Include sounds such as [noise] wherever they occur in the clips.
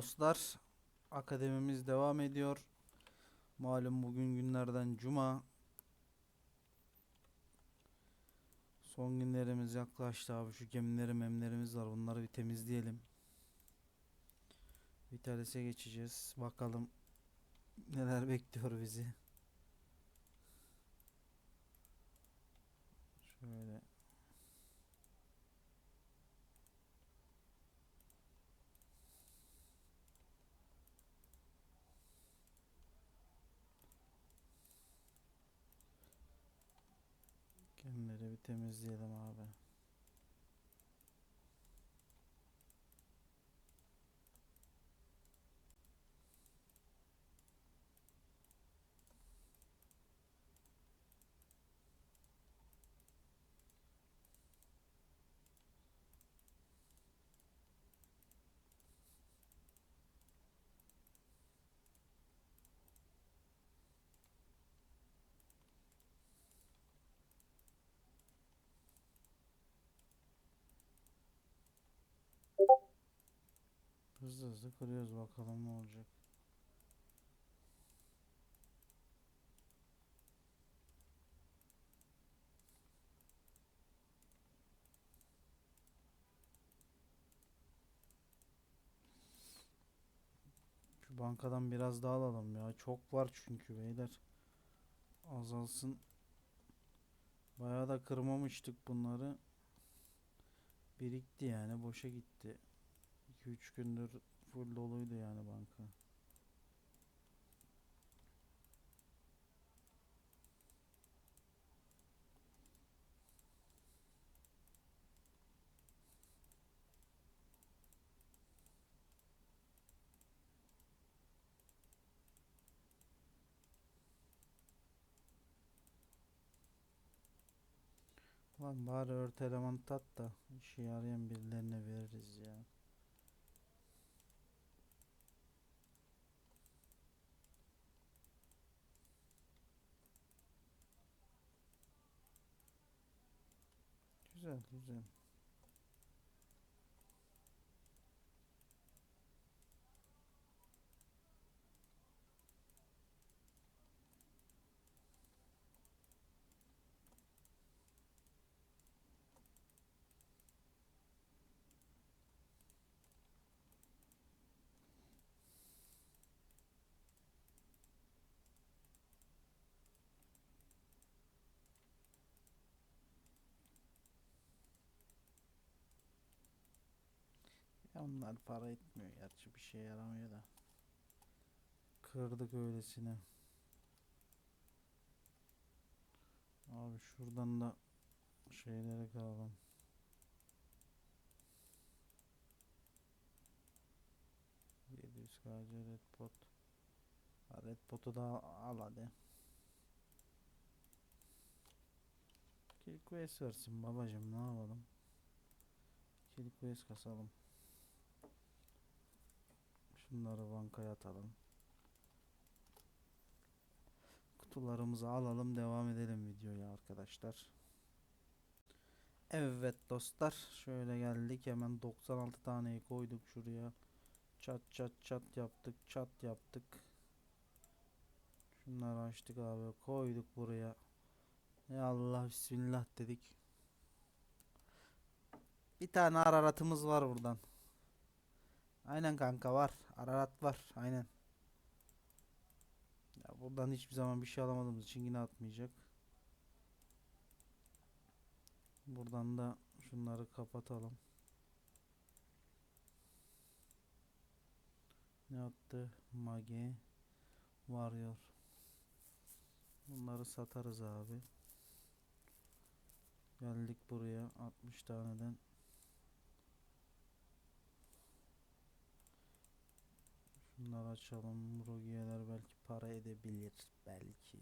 dostlar. Akademimiz devam ediyor. Malum bugün günlerden cuma. Son günlerimiz yaklaştı abi. Şu gemileri memlerimiz var. Bunları bir temizleyelim. Vitalis'e geçeceğiz. Bakalım neler bekliyor bizi. Şöyle. Gemileri bir temizleyelim abi. Hızlı hızlı kırıyoruz bakalım ne olacak. Şu bankadan biraz daha alalım ya. Çok var çünkü beyler. Azalsın. Bayağı da kırmamıştık bunları. Birikti yani boşa gitti. 2-3 gündür full doluydu yani banka. Lan bari örtü eleman tat da işe yarayan birilerine veririz ya. 就是。Onlar para etmiyor gerçi bir şey yaramıyor da. Kırdık öylesine. Abi şuradan da şeyleri kıralım. Yedi KC Red Pot. Red Pot'u da al hadi. Kill Quest versin babacım ne yapalım. Kill Quest kasalım. Şunları bankaya atalım. Kutularımızı alalım devam edelim videoya arkadaşlar. Evet dostlar şöyle geldik hemen 96 taneyi koyduk şuraya. Çat çat çat yaptık çat yaptık. Şunları açtık abi koyduk buraya. Ya Allah bismillah dedik. Bir tane araratımız var buradan. Aynen kanka var. Ararat var. Aynen. Ya buradan hiçbir zaman bir şey alamadığımız için yine atmayacak. Buradan da şunları kapatalım. Ne attı? Mage varıyor. Bunları satarız abi. Geldik buraya 60 taneden. Şunları açalım. Rogiyeler belki para edebilir. Belki.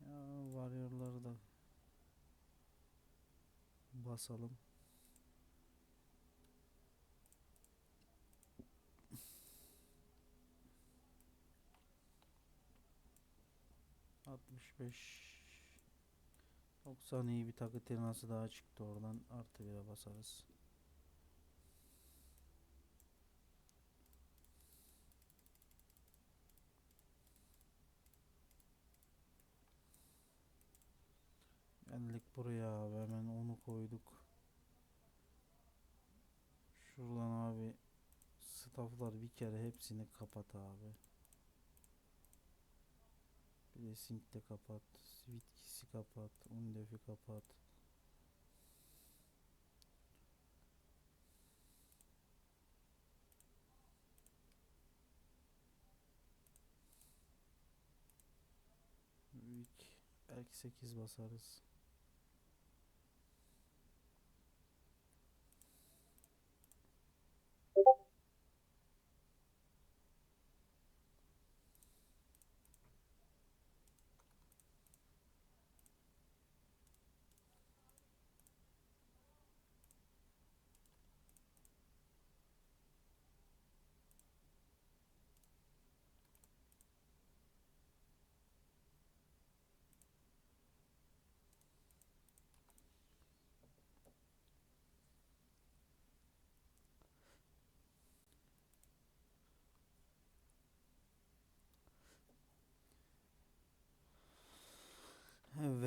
Ya varyorları da basalım. Altmış beş 90 iyi bir takı tırnası daha çıktı oradan artı bire basarız. Geldik buraya abi hemen onu koyduk. Şuradan abi stafflar bir kere hepsini kapat abi. Bir de sync de kapat. Switkisi kapat. Undef'i kapat. Week belki 8 basarız.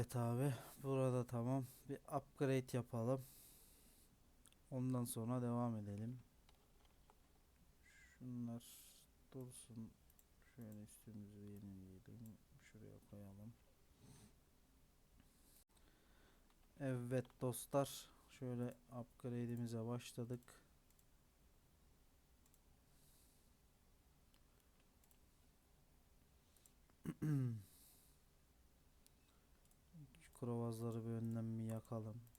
Evet abi. Burada tamam. Bir upgrade yapalım. Ondan sonra devam edelim. Şunlar dursun. Şöyle üstümüzü yenileyelim. Şuraya koyalım. Evet dostlar. Şöyle upgrade'imize başladık. Şu [clears throat] krovazları bir önden bir yakalım.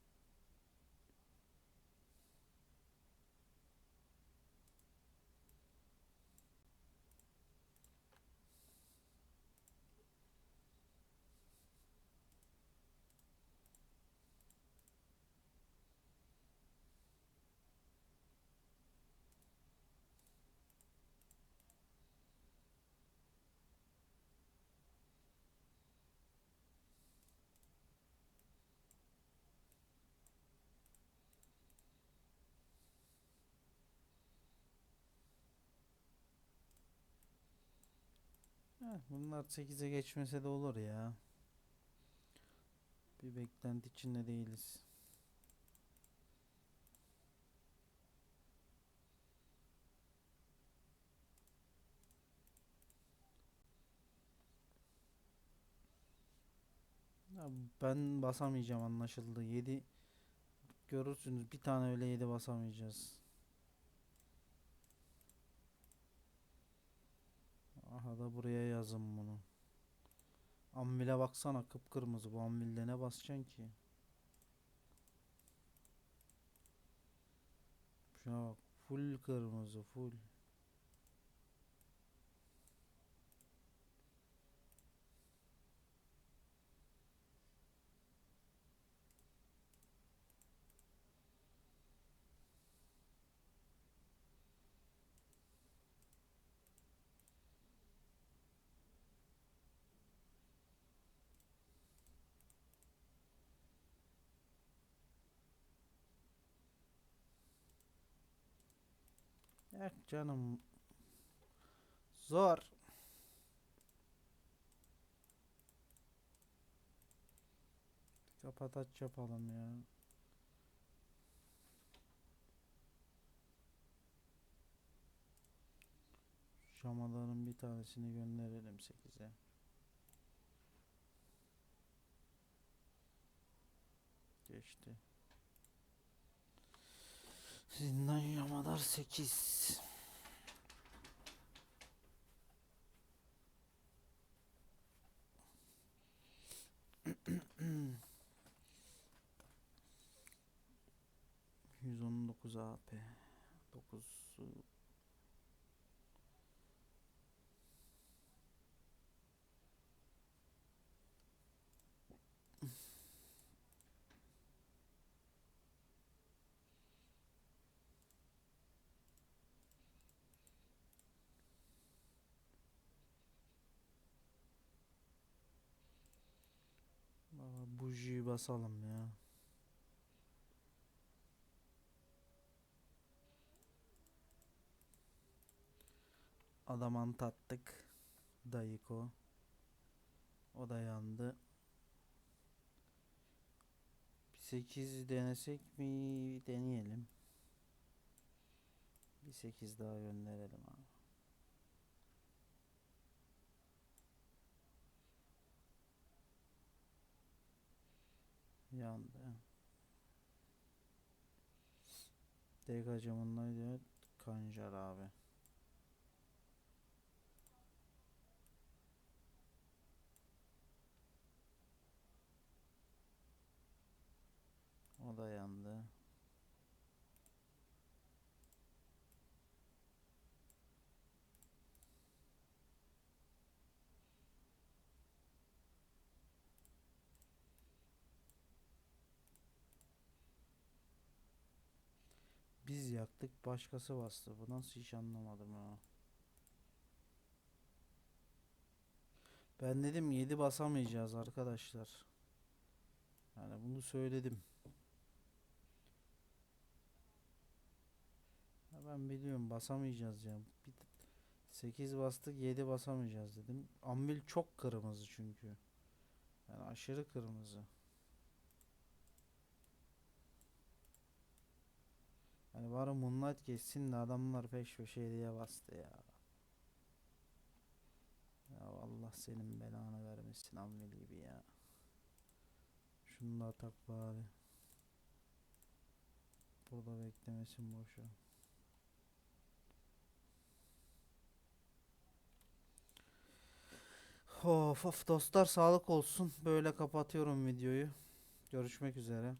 Bunlar 8'e geçmese de olur ya. Bir beklenti içinde değiliz. Ya ben basamayacağım anlaşıldı. 7 görürsünüz bir tane öyle 7 basamayacağız. Aha da buraya yazın bunu. Anvile baksana kıpkırmızı. Bu anvilde ne basacaksın ki? Şuna bak. Full kırmızı full. Yok canım. Zor. Kapat aç yapalım ya. Şamaların bir tanesini gönderelim 8'e. Geçti. Zindan Yamalar 8 119 AP 9 bujiyi basalım ya. Adamant attık. Dayıko. O da yandı. 8 denesek mi? Deneyelim. Bir 8 daha gönderelim abi. Yandı. Dega camında diyor Kancar abi. O da yandı. Biz yaktık başkası bastı. Bu nasıl iş anlamadım ya. Ben dedim 7 basamayacağız arkadaşlar. Yani bunu söyledim. Ben biliyorum basamayacağız ya. Bir 8 bastık 7 basamayacağız dedim. Ambil çok kırmızı çünkü. Yani aşırı kırmızı. Yani bari Moonlight geçsin de adamlar peş peşe hediye bastı ya. Ya Allah senin belanı vermesin Ambil gibi ya. Şunu da atak bari. Burada beklemesin boşu. Of of dostlar sağlık olsun. Böyle kapatıyorum videoyu. Görüşmek üzere.